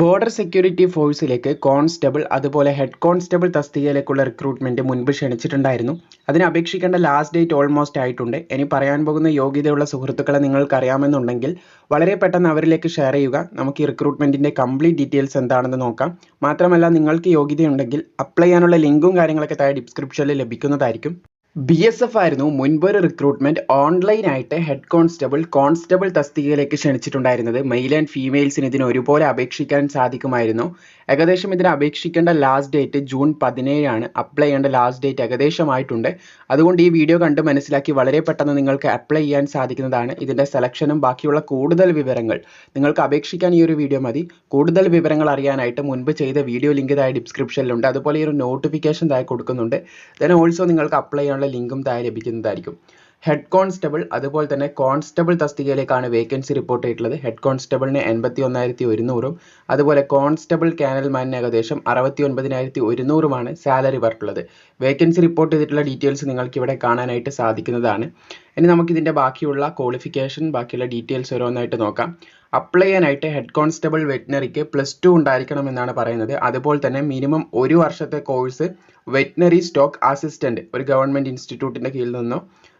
Border security ഫോഴ്സിലേക്ക് constable അതുപോലെ head constable തസ്തികയിലേക്കുള്ള റിക്രൂട്ട്മെന്റ് മുൻപ് ക്ഷണിച്ചിട്ടുണ്ടായിരുന്നു. അതിന് അപേക്ഷിക്കേണ്ട ലാസ്റ്റ് ഡേറ്റ് ഓൾമോസ്റ്റ് ആയിട്ടുണ്ട്. ഇനി പറയാൻ പോകുന്ന യോഗ്യതയുള്ള സുഹൃത്തുക്കളെ നിങ്ങൾക്ക് അറിയാമെന്നുണ്ടെങ്കിൽ വളരെ പെട്ടെന്ന് അവരിലേക്ക് ഷെയർ ചെയ്യുക. നമുക്ക് ഈ റിക്രൂട്ട്മെന്റിന്റെ കംപ്ലീറ്റ് ഡീറ്റെയിൽസ് എന്താണെന്ന് നോക്കാം. മാത്രമല്ല നിങ്ങൾക്ക് യോഗ്യതയുണ്ടെങ്കിൽ അപ്ലൈ ചെയ്യാനുള്ള ലിങ്കും കാര്യങ്ങളൊക്കെ താഴെ ഡിസ്ക്രിപ്ഷനിൽ ലഭിക്കുന്നതായിരിക്കും. ബി എസ് എഫ് ആയിരുന്നു മുൻപൊരു റിക്രൂട്ട്മെന്റ് ഓൺലൈനായിട്ട് ഹെഡ് കോൺസ്റ്റബിൾ കോൺസ്റ്റബിൾ തസ്തികയിലേക്ക് ക്ഷണിച്ചിട്ടുണ്ടായിരുന്നത്. മെയിൽ ആൻഡ് ഫീമെയിൽസിന് ഇതിന് ഒരുപോലെ അപേക്ഷിക്കാൻ സാധിക്കുമായിരുന്നു. ഏകദേശം ഇതിന് അപേക്ഷിക്കേണ്ട ലാസ്റ്റ് ഡേറ്റ് ജൂൺ പതിനേഴാണ്. അപ്ലൈ ചെയ്യേണ്ട ലാസ്റ്റ് ഡേറ്റ് ഏകദേശമായിട്ടുണ്ട്. അതുകൊണ്ട് ഈ വീഡിയോ കണ്ട് മനസ്സിലാക്കി വളരെ പെട്ടെന്ന് നിങ്ങൾക്ക് അപ്ലൈ ചെയ്യാൻ സാധിക്കുന്നതാണ്. ഇതിന്റെ സെലക്ഷനും ബാക്കിയുള്ള കൂടുതൽ വിവരങ്ങൾ. നിങ്ങൾക്ക് അപേക്ഷിക്കാൻ ഈ ഒരു വീഡിയോ മതി. കൂടുതൽ വിവരങ്ങൾ അറിയാനായിട്ട് മുൻപ് ചെയ്ത വീഡിയോ ലിങ്ക് ഇതായി ഡിസ്ക്രിപ്ഷനിലുണ്ട് അതുപോലെ ഈ ഒരു നോട്ടിഫിക്കേഷൻ താഴെ കൊടുക്കുന്നുണ്ട്. ദെൻ ഓൾസോ നിങ്ങൾക്ക് അപ്ലൈ ചെയ്യാനുള്ള ലിങ്കും താഴെ ലഭിക്കുന്നതായിരിക്കും. ഹെഡ് കോൺസ്റ്റബിൾ അതുപോലെ തന്നെ കോൺസ്റ്റബിൾ തസ്തികയിലേക്കാണ് വേക്കൻസി റിപ്പോർട്ട് ചെയ്തിട്ടുള്ളത്. ഹെഡ് കോൺസ്റ്റബിളിന് എൺപത്തി ഒന്നായിരത്തി ഒരുന്നൂറും അതുപോലെ കോൺസ്റ്റബിൾ കാനൽമാനിന് ഏകദേശം അറുപത്തി ഒൻപതിനായിരത്തി ഒരുന്നൂറുമാണ് സാലറി പറഞ്ഞിട്ടുള്ളത്. വേക്കൻസി റിപ്പോർട്ട് ചെയ്തിട്ടുള്ള ഡീറ്റെയിൽസ് നിങ്ങൾക്ക് ഇവിടെ കാണാനായിട്ട് സാധിക്കുന്നതാണ്. ഇനി നമുക്ക് നമുക്കിതിന്റെ ബാക്കിയുള്ള ക്വാളിഫിക്കേഷൻ ബാക്കിയുള്ള ഡീറ്റെയിൽസ് ഓരോന്നായിട്ട് നോക്കാം. അപ്ലൈ ചെയ്യാനായിട്ട് ഹെഡ് കോൺസ്റ്റബിൾ വെറ്റിനറിക്ക് പ്ലസ് ടു ഉണ്ടായിരിക്കണം എന്നാണ് പറയുന്നത്. അതുപോലെ തന്നെ മിനിമം ഒരു വർഷത്തെ കോഴ്സ് വെറ്റിനറി സ്റ്റോക്ക് അസിസ്റ്റന്റ് ഒരു ഗവൺമെന്റ് ഇൻസ്റ്റിറ്റ്യൂട്ടിന്റെ കീഴിൽ നിന്നോ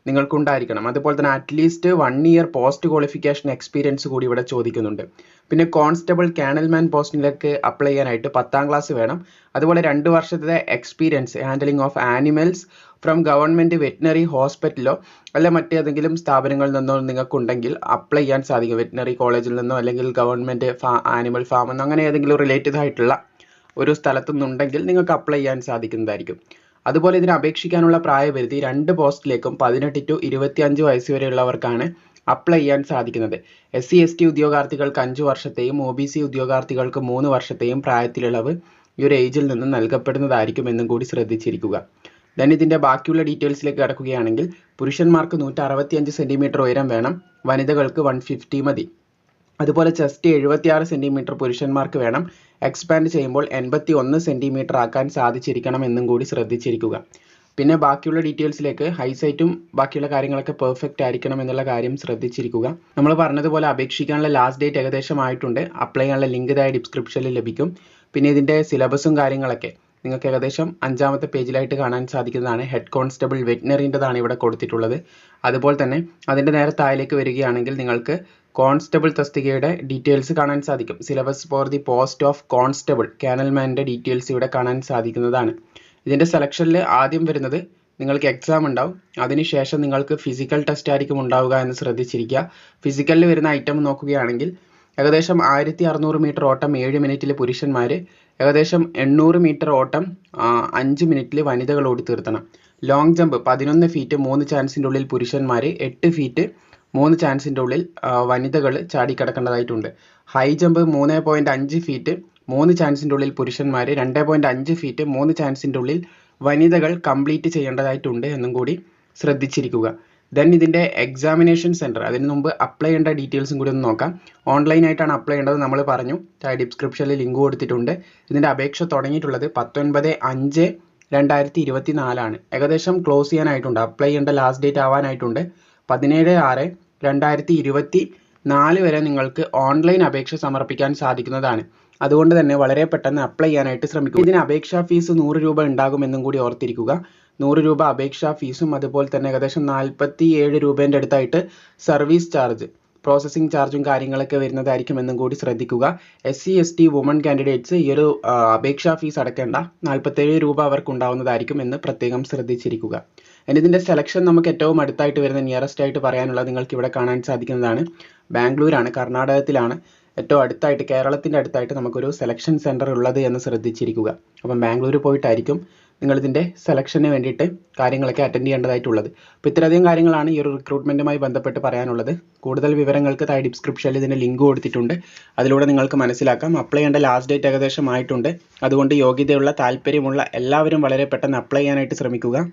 നിങ്ങൾക്ക് ഉണ്ടായിരിക്കണം അതുപോലെ തന്നെ at least one year post qualification experience കൂടി ഇവിടെ ചോദിക്കുന്നുണ്ട്. പിന്നെ കോൺസ്റ്റബിൾ കാനൽമാൻ പോസ്റ്റിലേക്ക് അപ്ലൈ ചെയ്യാനായിട്ട് പത്താം ക്ലാസ് വേണം. അതുപോലെ രണ്ട് വർഷത്തെ experience handling of animals from government veterinary ഹോസ്പിറ്റലോ അല്ല മറ്റേതെങ്കിലും സ്ഥാപനങ്ങളിൽ നിന്നോ നിങ്ങൾക്കുണ്ടെങ്കിൽ അപ്ലൈ ചെയ്യാൻ സാധിക്കും. വെറ്റിനറി കോളേജിൽ നിന്നോ അല്ലെങ്കിൽ ഗവൺമെന്റ് ഫാ ആനിമൽ ഫാം എന്നോ അങ്ങനെ ഏതെങ്കിലും റിലേറ്റഡ് ആയിട്ടുള്ള ഒരു സ്ഥലത്തു നിന്നുണ്ടെങ്കിൽ നിങ്ങൾക്ക് അപ്ലൈ ചെയ്യാൻ സാധിക്കുന്നതായിരിക്കും. അതുപോലെ ഇതിന് അപേക്ഷിക്കാനുള്ള പ്രായപരിധി രണ്ട് പോസ്റ്റിലേക്കും പതിനെട്ട് ടു ഇരുപത്തിയഞ്ച് വയസ്സ് വരെയുള്ളവർക്കാണ് അപ്ലൈ ചെയ്യാൻ സാധിക്കുന്നത്. എസ് സി എസ് ടി ഉദ്യോഗാർത്ഥികൾക്ക് അഞ്ച് വർഷത്തെയും ഒ ബി സി ഉദ്യോഗാർത്ഥികൾക്ക് മൂന്ന് വർഷത്തെയും പ്രായത്തിലിളവ് ഈ ഒരു ഏജിൽ നിന്ന് നൽകപ്പെടുന്നതായിരിക്കും എന്നും കൂടി ശ്രദ്ധിച്ചിരിക്കുക. ദെൻ ഇതിന്റെ ബാക്കിയുള്ള ഡീറ്റെയിൽസിലേക്ക് കടക്കുകയാണെങ്കിൽ പുരുഷന്മാർക്ക് നൂറ്റി അറുപത്തിയഞ്ച് സെന്റിമീറ്റർ ഉയരം വേണം വനിതകൾക്ക് വൺ ഫിഫ്റ്റി മതി. അതുപോലെ ചെസ്റ്റ് എഴുപത്തിയാറ് സെന്റിമീറ്റർ പുരുഷന്മാർക്ക് വേണം. എക്സ്പാൻഡ് ചെയ്യുമ്പോൾ എൺപത്തി ഒന്ന് സെന്റിമീറ്റർ ആക്കാൻ സാധിച്ചിരിക്കണം എന്നും കൂടി ശ്രദ്ധിച്ചിരിക്കുക. പിന്നെ ബാക്കിയുള്ള ഡീറ്റെയിൽസിലേക്ക് ഹൈസൈറ്റും ബാക്കിയുള്ള കാര്യങ്ങളൊക്കെ പെർഫെക്റ്റ് ആയിരിക്കണം എന്നുള്ള കാര്യം ശ്രദ്ധിച്ചിരിക്കുക. നമ്മൾ പറഞ്ഞതുപോലെ അപേക്ഷിക്കാനുള്ള ലാസ്റ്റ് ഡേറ്റ് ഏകദേശം ആയിട്ടുണ്ട്. അപ്ലൈ ചെയ്യാനുള്ള ലിങ്ക് ഇതായ ഡിസ്ക്രിപ്ഷനിൽ ലഭിക്കും. പിന്നെ ഇതിന്റെ സിലബസും കാര്യങ്ങളൊക്കെ നിങ്ങൾക്ക് ഏകദേശം അഞ്ചാമത്തെ പേജിലായിട്ട് കാണാൻ സാധിക്കുന്നതാണ്. ഹെഡ് കോൺസ്റ്റബിൾ വെറ്റിനറിന്റെതാണ് ഇവിടെ കൊടുത്തിട്ടുള്ളത്. അതുപോലെ തന്നെ അതിന്റെ നേരെ താഴേക്ക് വരികയാണെങ്കിൽ നിങ്ങൾക്ക് കോൺസ്റ്റബിൾ തസ്തികയുടെ ഡീറ്റെയിൽസ് കാണാൻ സാധിക്കും. Syllabus for the post of constable കാനൽമാന്റെ details ഇവിടെ കാണാൻ സാധിക്കുന്നതാണ്. ഇതിന്റെ സെലക്ഷനിൽ ആദ്യം വരുന്നത് നിങ്ങൾക്ക് എക്സാം ഉണ്ടാവും. അതിനുശേഷം നിങ്ങൾക്ക് ഫിസിക്കൽ ടെസ്റ്റ് ആയിരിക്കും ഉണ്ടാവുക എന്ന് ശ്രദ്ധിച്ചിരിക്കുക. ഫിസിക്കലിൽ വരുന്ന ഐറ്റം നോക്കുകയാണെങ്കിൽ ഏകദേശം ആയിരത്തി അറുന്നൂറ് മീറ്റർ ഓട്ടം ഏഴ് മിനിറ്റിൽ പുരുഷന്മാർ ഏകദേശം എണ്ണൂറ് മീറ്റർ ഓട്ടം അഞ്ച് മിനിറ്റിൽ വനിതകൾ ഓടി തീർത്തണം. ലോങ് ജമ്പ് പതിനൊന്ന് ഫീറ്റ് മൂന്ന് ചാൻസിന്റെ ഉള്ളിൽ പുരുഷന്മാർ എട്ട് ഫീറ്റ് മൂന്ന് ചാൻസിന്റെ ഉള്ളിൽ വനിതകൾ ചാടിക്കിടക്കേണ്ടതായിട്ടുണ്ട്. ഹൈ ജമ്പ് മൂന്ന് പോയിന്റ് അഞ്ച് ഫീറ്റ് മൂന്ന് ചാൻസിന്റെ ഉള്ളിൽ പുരുഷന്മാർ രണ്ട് പോയിന്റ് അഞ്ച് ഫീറ്റ് മൂന്ന് ചാൻസിന്റെ ഉള്ളിൽ വനിതകൾ കംപ്ലീറ്റ് ചെയ്യേണ്ടതായിട്ടുണ്ട് എന്നും കൂടി ശ്രദ്ധിച്ചിരിക്കുക. ദെൻ ഇതിന്റെ എക്സാമിനേഷൻ സെന്റർ അതിന് മുമ്പ് അപ്ലൈ ചെയ്യേണ്ട ഡീറ്റെയിൽസും കൂടി ഒന്ന് നോക്കാം. ഓൺലൈനായിട്ടാണ് അപ്ലൈ ചെയ്യേണ്ടത് നമ്മൾ പറഞ്ഞു. ഡിസ്ക്രിപ്ഷനിൽ ലിങ്ക് കൊടുത്തിട്ടുണ്ട്. ഇതിന്റെ അപേക്ഷ തുടങ്ങിയിട്ടുള്ളത് പത്തൊൻപത് അഞ്ച് രണ്ടായിരത്തി ഇരുപത്തി നാലാണ് ഏകദേശം ക്ലോസ് ചെയ്യാനായിട്ടുണ്ട്. അപ്ലൈ ചെയ്യേണ്ട ലാസ്റ്റ് ഡേറ്റ് ആവാനായിട്ടുണ്ട്. പതിനേഴ് ആറ് രണ്ടായിരത്തി ഇരുപത്തി നാല് വരെ നിങ്ങൾക്ക് ഓൺലൈൻ അപേക്ഷ സമർപ്പിക്കാൻ സാധിക്കുന്നതാണ്. അതുകൊണ്ട് തന്നെ വളരെ പെട്ടെന്ന് അപ്ലൈ ചെയ്യാനായിട്ട് ശ്രമിക്കുക ഇതിന് അപേക്ഷാ ഫീസ് നൂറ് രൂപ ഉണ്ടാകുമെന്നും കൂടി ഓർത്തിരിക്കുക. നൂറ് രൂപ അപേക്ഷാ ഫീസും അതുപോലെ തന്നെ ഏകദേശം നാൽപ്പത്തി ഏഴ് രൂപേന്റെ അടുത്തായിട്ട് സർവീസ് ചാർജ്. പ്രോസസ്സിംഗ് ചാർജും കാര്യങ്ങളൊക്കെ വരുന്നതായിരിക്കും എന്നും കൂടി ശ്രദ്ധിക്കുക. S C S T woman candidates ഈ ഒരു അപേക്ഷാ ഫീസ് അടക്കേണ്ട നാൽപ്പത്തേഴ് രൂപ അവർക്ക് ഉണ്ടാവുന്നതായിരിക്കും എന്ന് പ്രത്യേകം ശ്രദ്ധിച്ചിരിക്കുക. ഇനി ഇതിന്റെ സെലക്ഷൻ നമുക്ക് ഏറ്റവും അടുത്തായിട്ട് വരുന്ന നിയറസ്റ്റ് ആയിട്ട് പറയാനുള്ളത് നിങ്ങൾക്ക് ഇവിടെ കാണാൻ സാധിക്കുന്നതാണ്. ബാംഗ്ലൂരാണ് കർണാടകത്തിലാണ് ഏറ്റവും അടുത്തായിട്ട് കേരളത്തിന്റെ അടുത്തായിട്ട് നമുക്കൊരു സെലക്ഷൻ സെന്റർ ഉള്ളത് എന്ന് ശ്രദ്ധിച്ചിരിക്കുക. അപ്പം ബാംഗ്ലൂർ പോയിട്ടായിരിക്കും നിങ്ങൾ ഇതിന്റെ സെലക്ഷന് വേണ്ടിയിട്ട് കാര്യങ്ങളൊക്കെ അറ്റൻഡ് ചെയ്യേണ്ടതായിട്ടുള്ളത്. അപ്പോൾ ഇത്രയധികം കാര്യങ്ങളാണ് ഈ ഒരു റിക്രൂട്ട്മെന്റുമായി ബന്ധപ്പെട്ട് പറയാനുള്ളത്. കൂടുതൽ വിവരങ്ങൾക്ക് താഴെ ഡിസ്ക്രിപ്ഷനിൽ ഇതിന്റെ ലിങ്ക് കൊടുത്തിട്ടുണ്ട്. അതിലൂടെ നിങ്ങൾക്ക് മനസ്സിലാക്കാം. അപ്ലൈ ചെയ്യേണ്ട ലാസ്റ്റ് ഡേറ്റ് ഏകദേശം ആയിട്ടുണ്ട്. അതുകൊണ്ട് യോഗ്യതയുള്ള താല്പര്യമുള്ള എല്ലാവരും വളരെ പെട്ടെന്ന് അപ്ലൈ ചെയ്യാനായിട്ട് ശ്രമിക്കുക.